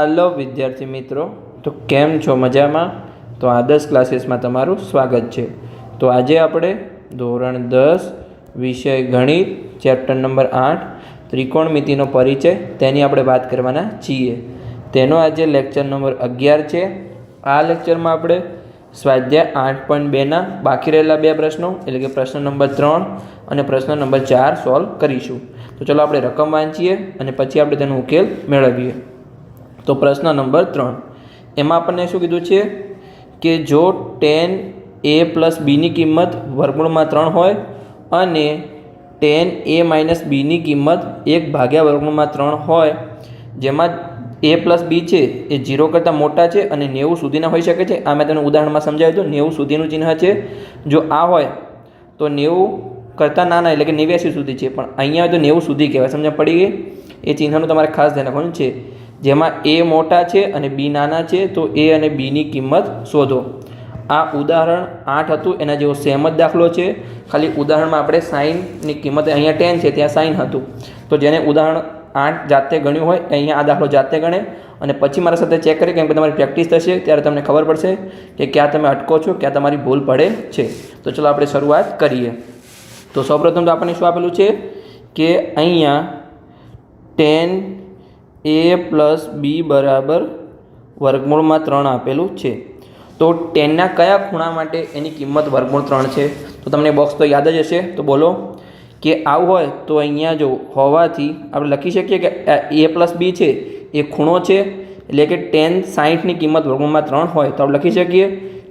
હાલો વિદ્યાર્થી મિત્રો. તો કેમ છો? મજામાં? તો આદર્શ ક્લાસીસમાં તમારું સ્વાગત છે. તો આજે આપણે ધોરણ દસ, વિષય ગણિત, ચેપ્ટર નંબર આઠ ત્રિકોણમિતિનો પરિચય તેની આપણે વાત કરવાના છીએ. તેનો આજે લેક્ચર નંબર અગિયાર છે. આ લેક્ચરમાં આપણે સ્વાધ્યાય આઠ પોઈન્ટ બેના બાકી રહેલા બે પ્રશ્નો, એટલે કે પ્રશ્ન નંબર ત્રણ અને પ્રશ્ન નંબર ચાર સોલ્વ કરીશું. તો ચલો આપણે રકમ વાંચીએ અને પછી આપણે તેનો ઉકેલ મેળવીએ. તો પ્રશ્ન નંબર ત્રણ. એમાં આપણને શું કીધું છે કે જો ટેન એ પ્લસ બીની કિંમત વર્ગમૂળમાં ત્રણ હોય અને ટેન એ માઇનસ બીની કિંમત એક ભાગ્યા વર્ગમૂળમાં ત્રણ હોય, જેમાં એ પ્લસ બી છે એ ઝીરો કરતાં મોટા છે અને નેવું સુધીના હોઈ શકે છે. આ મેં તમને ઉદાહરણમાં સમજાવ્યું હતું, નેવું સુધીનું ચિહ્ન છે. જો આ હોય તો નેવું કરતાં નાના એટલે કે નેવ્યાસી સુધી છે, પણ અહીંયા તો નેવું સુધી કહેવાય. સમજણ પડી ગઈ? એ ચિહ્નનું તમારે ખાસ ધ્યાન રાખવાનું છે. જેમાં એ મોટા છે અને બી નાના છે, તો એ અને બીની કિંમત શોધો. આ ઉદાહરણ આઠ હતું, એના જેવો સેમ જ દાખલો છે. ખાલી ઉદાહરણમાં આપણે સાઇનની કિંમત અહીંયા ટેન છે, ત્યાં સાઇન હતું. તો જેને ઉદાહરણ આઠ જાતે ગણ્યું હોય, અહીંયા આ દાખલો જાતે ગણે. અને પછી મારા સાથે ચેક કરી કેમ કે તમારી પ્રેક્ટિસ થશે, ત્યારે તમને ખબર પડશે કે ક્યાં તમે અટકો છો, ક્યાં તમારી ભૂલ પડે છે. તો ચલો આપણે શરૂઆત કરીએ. તો સૌપ્રથમ તો આપણને શું આપેલું છે? કે અહીંયા ટેન એ પ્લસ બી બરાબર વર્ગમૂળમાં ત્રણ આપેલું છે. તો ટેનના કયા ખૂણા માટે એની કિંમત વર્ગમૂળ ત્રણ છે? તો તમને બોક્સ તો યાદ જ હશે. તો બોલો કે આવું હોય તો અહીંયા જો હોવાથી આપણે લખી શકીએ કે એ પ્લસ બી છે, એ ખૂણો છે, એટલે કે ટેન સાહીઠની કિંમત વર્ગમૂળમાં ત્રણ હોય તો આપણે લખી શકીએ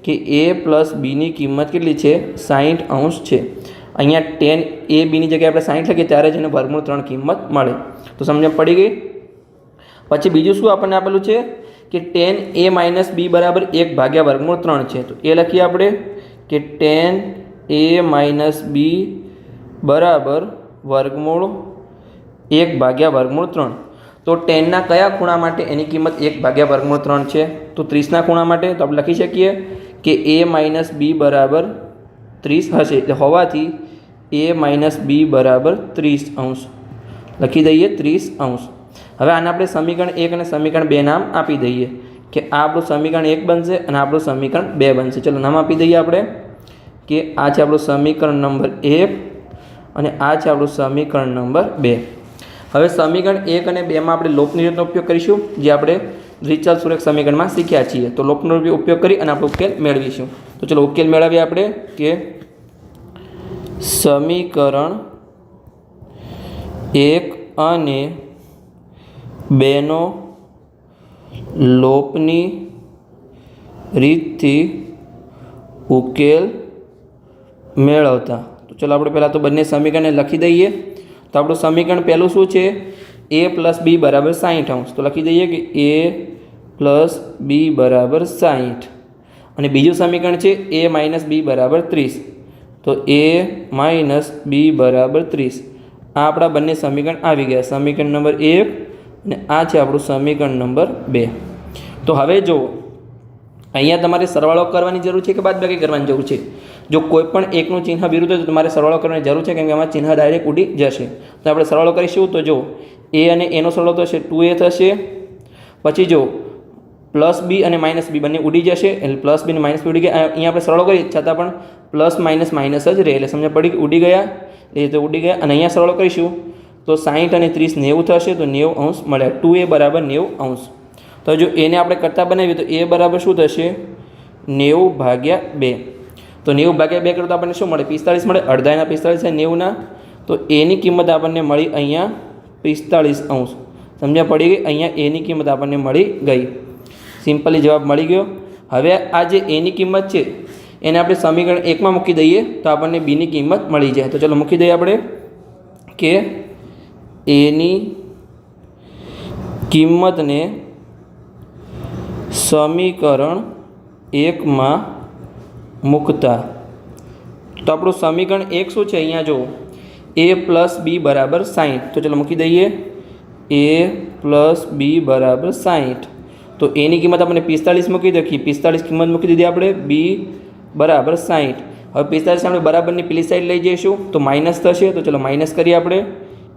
કે એ પ્લસ બીની કિંમત કેટલી છે? સાહીઠ અંશ છે. અહીંયા ટેન એ બીની જગ્યાએ આપણે સાહીઠ લખીએ ત્યારે જ એને વર્ગમૂળ ત્રણ કિંમત મળે. તો સમજણ પડી ગઈ? પછી બીજું શું આપણને આપેલું છે? કે ટેન એ માઇનસ બી બરાબર એક ભાગ્યા વર્ગમૂળ ત્રણ છે. તો એ લખીએ આપણે કે ટેન એ માઇનસ બી બરાબર વર્ગમૂળ એક ભાગ્યા વર્ગમૂળ ત્રણ. તો ટેનના કયા ખૂણા માટે એની કિંમત એક ભાગ્યા વર્ગમૂળ ત્રણ છે? તો ત્રીસના ખૂણા માટે તો આપણે લખી શકીએ કે એ માઇનસ બી બરાબર ત્રીસ હશે. એટલે હોવાથી એ માઇનસ બી બરાબર ત્રીસ અંશ. લખી દઈએ ત્રીસ અંશ. હવે આને આપણે સમીકરણ એક અને સમીકરણ બે નામ આપી દઈએ કે આ આપણું સમીકરણ એક બનશે અને આપણું સમીકરણ બે બનશે. ચલો નામ આપી દઈએ આપણે કે આ છે આપણું સમીકરણ નંબર એક અને આ છે આપણું સમીકરણ નંબર બે. હવે સમીકરણ એક અને બેમાં આપણે લોપની રીતનો ઉપયોગ કરીશું, જે આપણે રિચાર્જ સુરેખ સમીકરણમાં શીખ્યા છીએ. તો લોપનો ઉપયોગ કરી અને આપણે ઉકેલ મેળવીશું. તો ચલો ઉકેલ મેળવીએ આપણે કે સમીકરણ એક અને બેનો લોપની રીતથી ઉકેલ મેળવતા. તો ચલો આપણે પહેલાં તો બંને સમીકરણને લખી દઈએ. તો આપણું સમીકરણ પહેલું શું છે? એ પ્લસ બી બરાબર સાહીઠ અંશ. તો લખી દઈએ કે એ પ્લસ બી બરાબર સાહીઠ. અને બીજું સમીકરણ છે એ માઇનસ બી બરાબર ત્રીસ. તો એ માઇનસ બી બરાબર ત્રીસ. આ આપણા બંને સમીકરણ આવી ગયા. સમીકરણ નંબર એક અને આ છે આપણું સમીકરણ નંબર બે. તો હવે જુઓ, અહીંયા તમારે સરવાળો કરવાની જરૂર છે કે બાદબાકી કરવાની જરૂર છે? જો કોઈ પણ એકનું ચિહ્ન વિરુદ્ધ હોય તો તમારે સરવાળો કરવાની જરૂર છે કેમ કે આમાં ચિહ્ન ડાયરેક્ટ ઉડી જશે. તો આપણે સરવાળો કરીશું તો જો એ અને એનો સરવાળો થશે, ટુ એ થશે. પછી જો પ્લસ બી અને માઇનસ બી બંને ઉડી જશે, એટલે પ્લસ બી અને માઇનસ બી ઉડી ગયા. અહીંયા આપણે સરવાળો કરીએ, છતાં પણ પ્લસ માઇનસ માઇનસ જ રહે. એટલે સમજ પડી ઉડી ગયા? એ રીતે ઉડી ગયા. અને અહીંયા સરવાળો કરીશું. તો સાહીઠ અને ત્રીસ નેવું થશે, તો નેવું અંશ મળે ટુ એ બરાબર નેવું અંશ. તો જો એને આપણે કરતાં બનાવીએ તો એ બરાબર શું થશે? નેવું ભાગ્યા બે. તો નેવું ભાગ્યા બે કરો તો આપણને શું મળે? પિસ્તાળીસ મળે. અડધાના પિસ્તાળીસ છે નેવુંના. તો એની કિંમત આપણને મળી અહીંયા પિસ્તાળીસ અંશ. સમજ્યા પડી ગઈ? અહીંયા એની કિંમત આપણને મળી ગઈ. સિમ્પલી જવાબ મળી ગયો. હવે આ જે એની કિંમત છે, એને આપણે સમીકરણ એકમાં મૂકી દઈએ તો આપણને બીની કિંમત મળી જાય. તો ચલો મૂકી દઈએ આપણે કે એની કિંમતને સમીકરણ એકમાં મૂકતા. તો આપણું સમીકરણ એક શું છે? અહીંયા જો એ પ્લસ બી બરાબર સાહીઠ તો ચલો મૂકી દઈએ. એ પ્લસ બી બરાબર સાહીઠ તો એની કિંમત આપણે પિસ્તાળીસ મૂકી દઈએ પિસ્તાળીસ કિંમત મૂકી દીધી આપણે. બી બરાબર સાહીઠ હવે પિસ્તાળીસ આપણે બરાબરની પેલી સાઈડ લઈ જઈશું. તો માઇનસ થશે. તો ચલો માઇનસ કરીએ આપણે.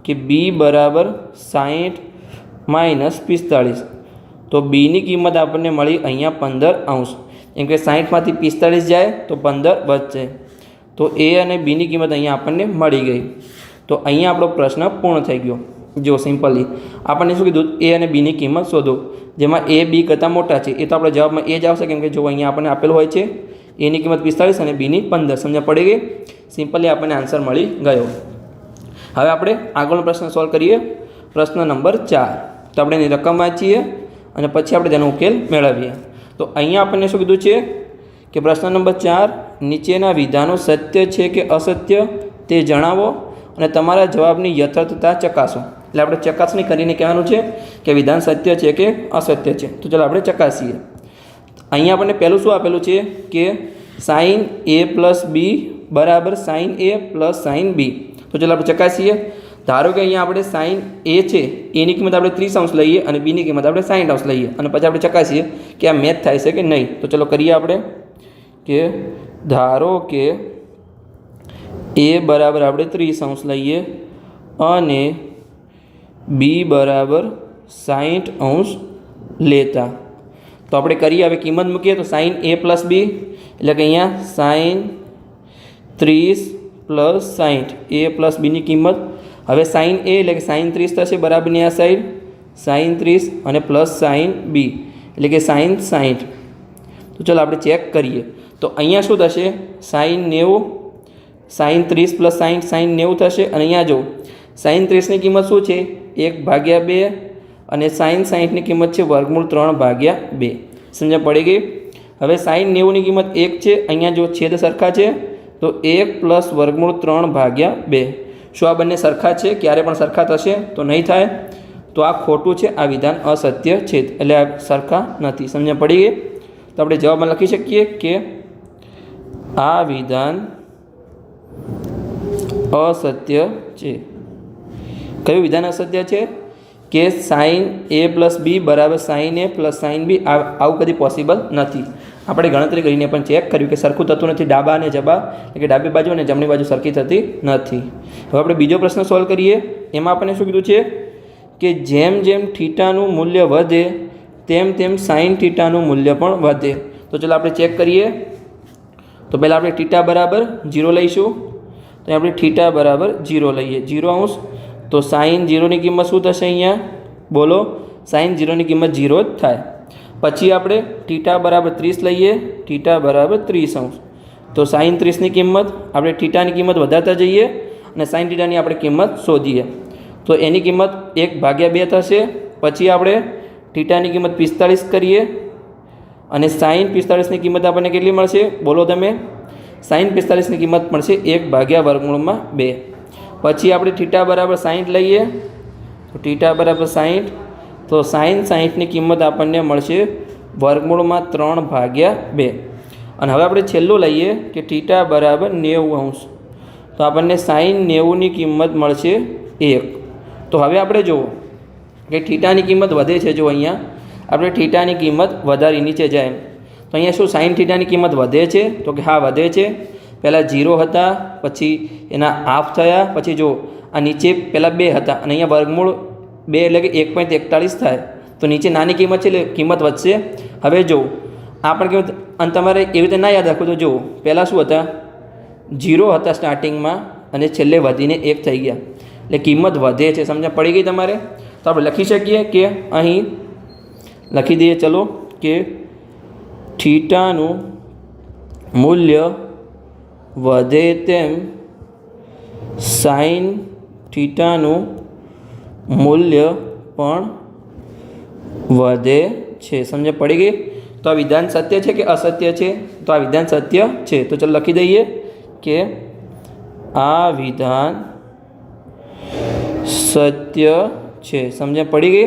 કે બી બરાબર સાહીઠ માઇનસ પિસ્તાળીસ. તો બીની કિંમત આપણને મળી અહીંયા પંદર અંશ. એમ કે સાહીઠમાંથી પિસ્તાળીસ જાય તો પંદર વધશે. તો એ અને બીની કિંમત અહીંયા આપણને મળી ગઈ. તો અહીંયા આપણો પ્રશ્ન પૂર્ણ થઈ ગયો. જો સિમ્પલી આપણને શું કીધું? એ અને બીની કિંમત શોધો. જેમાં એ બી કરતાં મોટા છે. એ તો આપણે જવાબમાં એ જ આવશે. કેમ કે જો અહીંયા આપણને આપેલ હોય છે એની કિંમત પિસ્તાળીસ અને બીની પંદર. સમજ પડી ગઈ? સિમ્પલી આપણને આન્સર મળી ગયો. હવે આપણે આગળનો પ્રશ્ન સોલ્વ કરીએ. પ્રશ્ન નંબર ચાર. તો આપણે એની રકમ વાંચીએ અને પછી આપણે તેનો ઉકેલ મેળવીએ. તો અહીંયા આપણને શું કીધું છે કે પ્રશ્ન નંબર ચાર, નીચેના વિધાનો સત્ય છે કે અસત્ય તે જણાવો અને તમારા જવાબની યથાર્થતા ચકાસો. એટલે આપણે ચકાસણી કરીને કહેવાનું છે કે વિધાન સત્ય છે કે અસત્ય છે. તો ચાલો આપણે ચકાસીએ. અહીંયા આપણને પહેલું શું આપેલું છે કે સાઇન એ પ્લસ બી બરાબર sign A plus sign B તો ચાલો આપણે ચકાસીએ. ધારો કે અહીંયા આપણે સાઇન એ છે એની કિંમત આપણે ત્રીસ અંશ લઈએ અને બીની કિંમત આપણે સાઠ અંશ લઈએ. અને પછી આપણે ચકાસીએ કે આ મેચ થાય છે કે નહીં. તો ચલો કરીએ આપણે કે ધારો કે એ બરાબર આપણે ત્રીસ અંશ લઈએ અને બી બરાબર સાઠ અંશ લેતા. તો આપણે કરીએ હવે કિંમત મૂકીએ તો સાઇન એ પ્લસ બી એટલે કે અહીંયા સાઇન ત્રીસ પ્લસ સાહીઠ એ પ્લસ બીની કિંમત. હવે સાઇન એ એટલે કે સાઇન ત્રીસ થશે બરાબરની આ સાઈડ. સાઇન ત્રીસ અને પ્લસ સાઇન બી. એટલે કે સાઇન સાહીઠ તો ચાલો આપણે ચેક કરીએ. તો અહીંયા શું થશે? સાઇન નેવું. સાઇન ત્રીસ પ્લસ સાઇન સાઇન નેવું થશે. અને અહીંયા જો સાઇન ત્રીસની કિંમત શું છે? એક ભાગ્યા બે અને સાઇન સાહીઠની કિંમત છે વર્ગમૂળ ત્રણ ભાગ્યા બે. સમજણ પડી ગઈ? હવે સાઇન નેવુંની કિંમત એક છે. અહીંયા જો છેદ સરખા છે. તો એક પ્લસ વર્ગમૂળ ત્રણ ભાગ્યા બે. શું આ બંને સરખા છે? ક્યારે પણ સરખા થશે તો નહીં થાય. તો આ ખોટું છે. આ વિધાન અસત્ય છે. એટલે આ સરખા નથી. સમજણ પડી ગઈ? તો આપણે જવાબમાં લખી શકીએ કે આ વિધાન અસત્ય છે. કયું વિધાન અસત્ય છે? કે સાઇન એ પ્લસ બી બરાબર sign A plus sign B આવું કદી પોસિબલ નથી. આપણે ગણતરી કરીને પણ ચેક કર્યું કે સરખું થતું નથી, ડાબા અને જબા, એટલે કે ડાબી બાજુ અને જમણી બાજુ સરખી થતી નથી. હવે આપણે બીજો પ્રશ્ન સોલ્વ કરીએ. એમાં આપણને શું કીધું છે? કે જેમ જેમ થીટાનું મૂલ્ય વધે, તેમ તેમ સાઇન થીટાનું મૂલ્ય પણ વધે. તો ચાલો આપણે ચેક કરીએ. તો પહેલાં આપણે થીટા બરાબર જીરો લઈશું. તો આપણે થીટા બરાબર જીરો લઈએ. જીરો અંશ. તો સાઇન જીરોની કિંમત શું થશે અહીંયા? બોલો. સાઇન જીરોની કિંમત જીરો જ થાય. પછી આપણે ટીટા બરાબર ત્રીસ લઈએ, ટીટા બરાબર ત્રીસ અંશ. તો સાઈન ત્રીસની કિંમત, આપણે ટીટાની કિંમત વધારતા જઈએ અને સાઈન ટીટાની આપણે કિંમત શોધીએ. તો એની કિંમત એક ભાગ્યા બે થશે, પછી આપણે ટીટાની કિંમત પિસ્તાળીસ કરીએ અને સાઈન પિસ્તાળીસની કિંમત આપણને કેટલી મળશે? બોલો તમે. સાઈન પિસ્તાળીસની કિંમત મળશે એક ભાગ્યા વર્ગમૂળમાં બે. પછી આપણે ટીટા બરાબર સાહીઠ લઈએ. તો ટીટા બરાબર સાહીઠ તો સાઈન સાહીઠની કિંમત આપણને મળશે વર્ગમૂળમાં ત્રણ ભાગ્યા બે. અને હવે આપણે છેલ્લું લઈએ કે ટીટા બરાબર નેવું અંશ. તો આપણને સાઈન નેવુંની કિંમત મળશે એક. તો હવે આપણે જુઓ કે ઠીટાની કિંમત વધે છે જો અહીંયા. આપણે ઠીટાની કિંમત વધારી નીચે જાય તો અહીંયા શું સાઇન થીટાની કિંમત વધે છે? તો કે હા, વધે છે. પહેલાં જીરો હતા, પછી એના હાફ થયા, પછી જો આ નીચે પહેલાં બે હતા અને અહીંયા વર્ગમૂળ બે એટલે કે એક પોઈન્ટ એકતાળીસ થાય. તો નીચે નાની કિંમત છે એટલે કિંમત વધશે. હવે જો આ પણ કિંમત અને તમારે એવી રીતે ના યાદ રાખવું તો જુઓ. પહેલાં શું હતા? જીરો હતા સ્ટાર્ટિંગમાં અને છેલ્લે વધીને એક થઈ ગયા. એટલે કિંમત વધે છે. સમજણ પડી ગઈ તમારે? તો આપણે લખી શકીએ કે અહીં લખી દઈએ, ચલો, કે થીટાનું મૂલ્ય વધે તેમ સાઇન થીટાનું મૂલ્ય પણ વધે છે. સમજ પડી ગઈ? તો આ વિધાન સત્ય છે કે અસત્ય છે? તો આ વિધાન સત્ય છે. તો ચાલો લખી દઈએ કે આ વિધાન સત્ય છે. સમજ પડી ગઈ?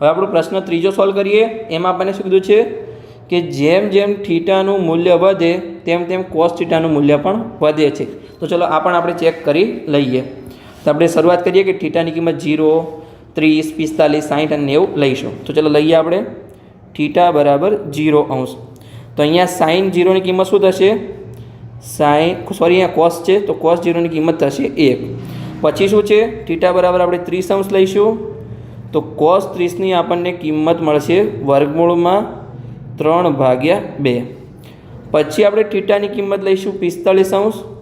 હવે આપણો પ્રશ્ન ત્રીજો સોલ્વ કરીએ. એમાં આપણને શું કીધું છે? કે જેમ જેમ થીટાનું મૂલ્ય વધે, તેમ તેમ કોસ થીટાનું મૂલ્ય પણ વધે છે. તો ચલો આ પણ આપણે ચેક કરી લઈએ. તો આપણે શરૂઆત કરીએ કે થીટાની કિંમત જીરો ત્રીસ, પિસ્તાલીસ સાઠ અને નેવું લઈશું. તો ચલો લઈએ આપણે. થીટા બરાબર જીરો અંશ. તો અહીંયા સાઇન જીરોની કિંમત શું થશે? સાઇન સોરી, અહીંયા કોસ છે, તો કોસ જીરોની કિંમત થશે એક. પછી શું છે? થીટા બરાબર આપણે ત્રીસ અંશ લઈશું. તો તો કોસ ત્રીસની આપણને કિંમત મળશે વર્ગમૂળમાં ત્રણ ભાગ્યા બે. પછી આપણે થીટાની કિંમત લઈશું પિસ્તાળીસ અંશ.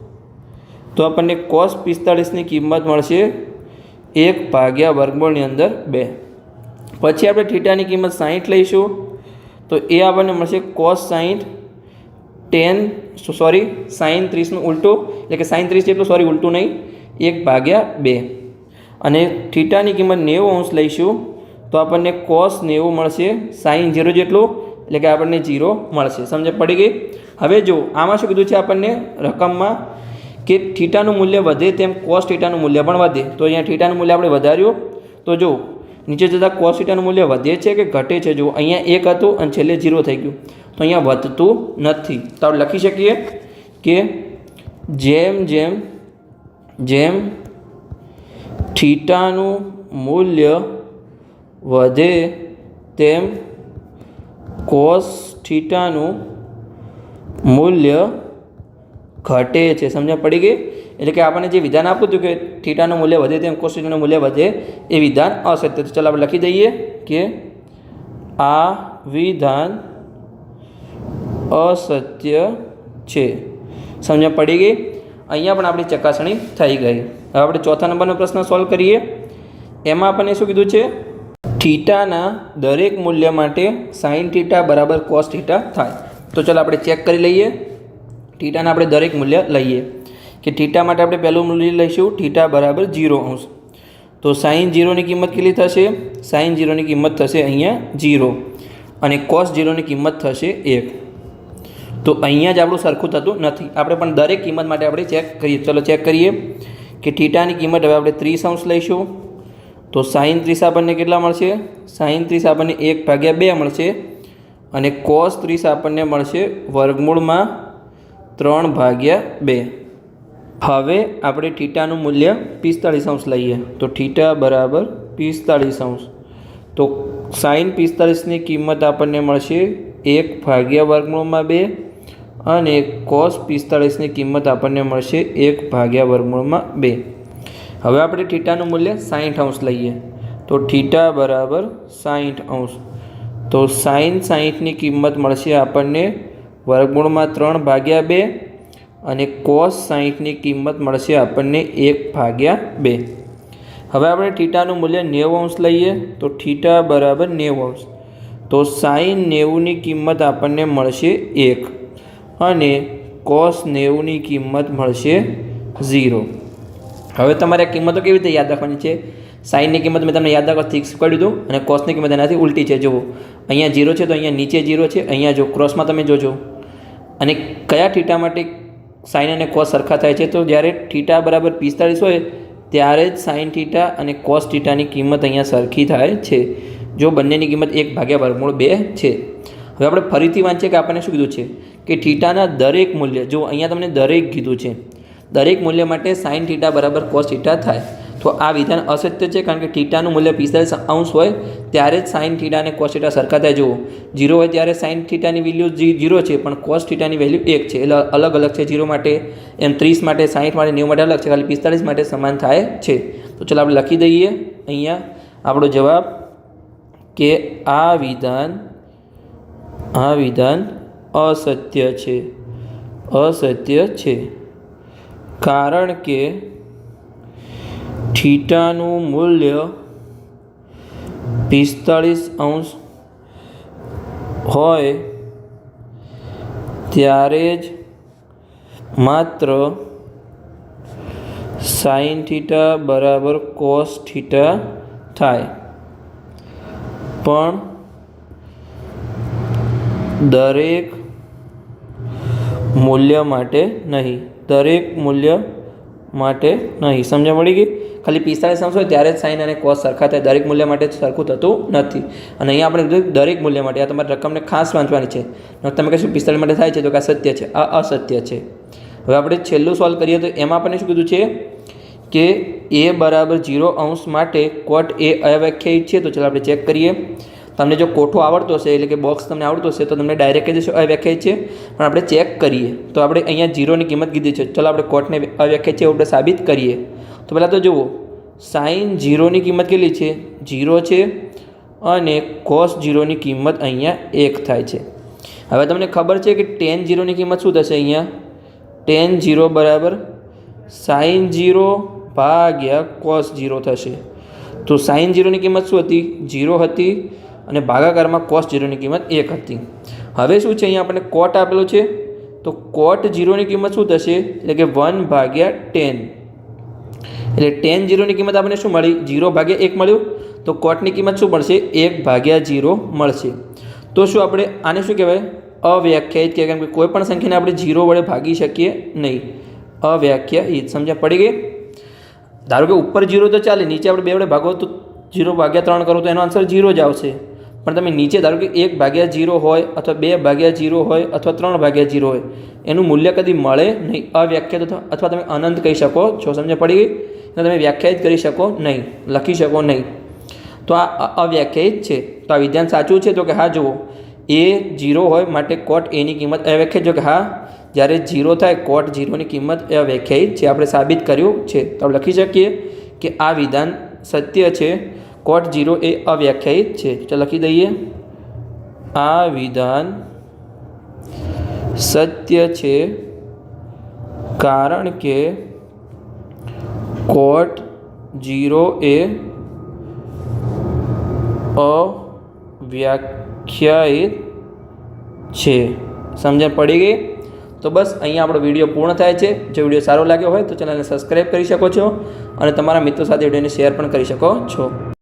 તો આપણને કોસ પિસ્તાળીસની કિંમત મળશે એક ભાગ્યા વર્ગમૂળની અંદર બે. પછી આપણે થીટાની કિંમત સાહીઠ લઈશું. તો એ આપણને મળશે કોસ સાહીઠ ટેન સોરી સાઈન ત્રીસનું ઉલટું. એટલે કે સાઈન ત્રીસ જેટલું સોરી ઉલટું નહીં. એક ભાગ્યા બે. અને થીટાની કિંમત નેવું અંશ લઈશું. તો આપણને કોસ નેવું મળશે, સાઈન જીરો જેટલું. એટલે કે આપણને જીરો મળશે. સમજ પડી ગઈ? હવે જો આમાં શું કીધું છે આપણને? રકમમાં કે થીટાનું મૂલ્ય વધે તેમ કોસ થીટાનું મૂલ્ય પણ વધે. તો અહીંયા થીટાનું મૂલ્ય આપણે વધાર્યું. તો જો નીચે જતાં કોસ થીટાનું મૂલ્ય વધે છે કે ઘટે છે? જો અહીંયા એક હતું અને છેલ્લે જીરો થઈ ગયું. તો અહીંયા વધતું નથી. તો આપણે લખી શકીએ કે જેમ જેમ જેમ થીટાનું મૂલ્ય વધે તેમ કોસ થીટાનું મૂલ્ય ઘટે છે, સમજણ પડી ગઈ? એટલે કે આપણને જે વિધાન આપ્યું હતું કે થીટાનું મૂલ્ય વધે તેમ કોસ મૂલ્ય વધે, એ વિધાન અસત્ય. તો ચાલો આપણે લખી દઈએ કે આ વિધાન અસત્ય છે. સમજણ પડી ગઈ? અહીંયા પણ આપણી ચકાસણી થઈ ગઈ. હવે આપણે ચોથા નંબરનો પ્રશ્ન સોલ્વ કરીએ. એમાં આપણને શું કીધું છે? થીટાના દરેક મૂલ્ય માટે સાઇન થીટા બરાબર કોસ થીટા થાય. તો ચાલો આપણે ચેક કરી લઈએ. થીટાના આપણે દરેક મૂલ્ય લઈએ. કે થીટા માટે આપણે પહેલું મૂલ્ય લઈશું, થીટા બરાબર જીરો અંશ. તો સાઈન જીરોની કિંમત કેટલી થશે? સાઈન જીરોની કિંમત થશે અહીંયા જીરો અને કોસ જીરોની કિંમત થશે એક. તો અહીંયા જ આપણું સરખું થતું નથી. આપણે પણ દરેક કિંમત માટે આપણે ચેક કરીએ. ચલો ચેક કરીએ. કે થીટાની કિંમત હવે આપણે ત્રીસ અંશ લઈશું. તો સાઈન ત્રીસ આપણને કેટલા મળશે? સાઈન ત્રીસ આપણને એક ભાગ્યા બે મળશે. અને કોસ ત્રીસ આપણને મળશે વર્ગમૂળમાં ત્રણ ભાગ્યા બે. હવે આપણે ઠીટાનું મૂલ્ય પિસ્તાળીસ અંશ લઈએ. તો ઠીટા બરાબર પિસ્તાળીસ અંશ. તો સાઈન પિસ્તાળીસની કિંમત આપણને મળશે એક ભાગ્યા વર્ગમૂળમાં બે અને કોસ પિસ્તાળીસની કિંમત આપણને મળશે એક ભાગ્યા વર્ગમૂળમાં બે. હવે આપણે ઠીટાનું મૂલ્ય સાહીઠ અંશ લઈએ. તો ઠીટા બરાબર સાહીઠ અંશ. તો સાઈન સાહીઠની કિંમત મળશે આપણને વર્ગમૂળમાં ત્રણ ભાગ્યા બે અને કોસ સાહીઠની કિંમત મળશે આપણને એક ભાગ્યા બે. હવે આપણે ઠીટાનું મૂલ્ય નેવું અંશ લઈએ, તો ઠીટા બરાબર નેવું અંશ. તો સાઈન નેવુંની કિંમત આપણને મળશે એક અને કોસ નેવુંની કિંમત મળશે ઝીરો. હવે તમારે કિંમતો કેવી રીતે યાદ રાખવાની છે? સાઈનની કિંમત મેં તમને યાદ રાખવા ફિક્સ કરી દીધું અને કોસની કિંમત એનાથી ઉલટી છે. જુઓ, અહીંયા જીરો છે તો અહીંયા નીચે જીરો છે, અહીંયા જો ક્રોસમાં તમે જોજો. અને કયા થીટા માટે સાઇન અને કોસ સરખા થાય છે? તો જ્યારે થીટા બરાબર પિસ્તાળીસ હોય, ત્યારે જ સાઇન થીટા અને કોસ થીટાની કિંમત અહીંયા સરખી થાય છે. જો બંનેની કિંમત એક ભાગ્યા વર્ગમૂળ બે છે. હવે આપણે ફરીથી વાંચીએ કે આપણને શું કીધું છે? કે થીટાના દરેક મૂલ્ય, જો અહીંયા તમને દરેક કીધું છે, દરેક મૂલ્ય માટે સાઇન થીટા બરાબર કોસ થીટા થાય. તો આ વિધાન અસત્ય છે કારણ કે ટીટાનું મૂલ્ય પિસ્તાલીસ અંશ હોય ત્યારે જ સાઇન થીટા અને કોસ થીટા સરખા થાય. જુઓ જીરો હોય ત્યારે સાઇન થીટાની વેલ્યુ જીરો છે, પણ કોસ થીટાની વેલ્યુ એક છે. એટલે અલગ અલગ છે જીરો માટે, એમ ત્રીસ માટે, સાહીઠ માટે, નેવું માટે અલગ છે, ખાલી પિસ્તાલીસ માટે સમાન થાય છે. તો ચાલો આપણે લખી દઈએ. અહીંયા આપણો જવાબ કે આ વિધાન આ વિધાન અસત્ય છે. અસત્ય છે. કારણ કે થીટાનું મૂલ્ય પિસ્તાળીસ અંશ હોય ત્યારે જ માત્ર સાઈન થીટા બરાબર કોસ થીટા થાય. પણ દરેક મૂલ્ય માટે નહીં. દરેક મૂલ્ય માટે નહીં. સમજણ પડી ગઈ? ખાલી પિસ્તાળીસ અંશ હોય ત્યારે જ સાઇન અને કોસ સરખા થાય. દરેક મૂલ્ય માટે સરખું થતું નથી. અને અહીંયા આપણે કીધું દરેક મૂલ્ય માટે. આ તમારી રકમને ખાસ વાંચવાની છે. તમે કહીશું પિસ્તાળીસ માટે થાય છે તો કે સત્ય છે. આ અસત્ય છે. હવે આપણે છેલ્લું સોલ્વ કરીએ તો એમાં આપણને શું કીધું છે? કે એ બરાબર જીરો અંશ માટે કોટ એ અવ્યાખ્યાયિત છે. તો ચાલો આપણે ચેક કરીએ. તમને જો કોઠો આવડતો હશે, એટલે કે બોક્સ તમને આવડતો હશે, તો તમને ડાયરેક્ટ કહી દેશો અવ્યાખ્યાયિત છે. પણ આપણે ચેક કરીએ. તો આપણે અહીંયા જીરોની કિંમત કીધી છે. ચલો આપણે કોટને અવ્યાખ્યાયિત છે આપણે સાબિત કરીએ. તો પહેલાં તો જુઓ સાઈન જીરોની કિંમત કેટલી છે? જીરો છે અને કોસ જીરોની કિંમત અહીંયા એક થાય છે. હવે તમને ખબર છે કે ટેન જીરોની કિંમત શું થશે અહીંયા? ટેન જીરો બરાબર સાઈન જીરો ભાગ્યા કોસ જીરો થશે. તો સાઈન જીરોની કિંમત શું હતી? જીરો હતી અને ભાગાકારમાં કોસ જીરોની કિંમત એક હતી. હવે શું છે અહીંયા આપણને કોટ આપેલો છે? તો કોટ જીરોની કિંમત શું થશે? એટલે કે વન ભાગ્યા ટેન એટલે ટેન જીરોની કિંમત આપણને શું મળી? જીરો ભાગ્યા એક મળ્યું. તો કોટની કિંમત શું મળશે? એક ભાગ્યા જીરો મળશે. તો શું આપણે આને શું કહેવાય? અવ્યાખ્યાયિત કહેવાય, કેમ કે કોઈ પણ સંખ્યાને આપણે જીરો વડે ભાગી શકીએ નહીં. અવ્યાખ્યાયિત, સમજ્યા? પડી ગઈ? ધારો કે ઉપર જીરો તો ચાલે, નીચે આપણે બે વડે ભાગો તો જીરો ભાગ્યા ત્રણ કરો તો એનો આન્સર જીરો જ આવશે. પણ તમે નીચે ધારો કે એક ભાગ્યા જીરો હોય અથવા બે ભાગ્યા જીરો હોય અથવા ત્રણ ભાગ્યા જીરો હોય એનું મૂલ્ય કદી મળે નહીં. અવ્યાખ્યાત અથવા તમે અનંત કહી શકો છો સમજ પડી ગઈ? તમે વ્યાખ્યાયિત કરી શકો નહીં, લખી શકો નહીં. તો આ અવ્યાખ્યાયિત છે. તો આ વિધાન સાચું છે? તો કે હા, જુઓ. એ જીરો હોય માટે કોટ એની કિંમત અવ્યાખ્યાયિત, જો કે હા, જ્યારે જીરો થાય કોટ જીરોની કિંમત એ અવ્યાખ્યાયિત છે. આપણે સાબિત કર્યું છે. તો લખી શકીએ કે આ વિધાન સત્ય છે. કોટ જીરો એ અવ્યાખ્યાયિત છે. ચાલો લખી દઈએ. આ વિધાન સત્ય છે કારણ કે કોટ જીરો એ અવ્યાખ્યાયિત છે. સમજણ પડી ગઈ? તો બસ, અહીંયા આપણો વીડિયો પૂર્ણ થાય છે. જો વીડિયો સારો લાગ્યો હોય તો ચેનલને સબસ્ક્રાઈબ કરી શકો છો અને તમારા મિત્રો સાથે વિડીયોને શેર પણ કરી શકો છો.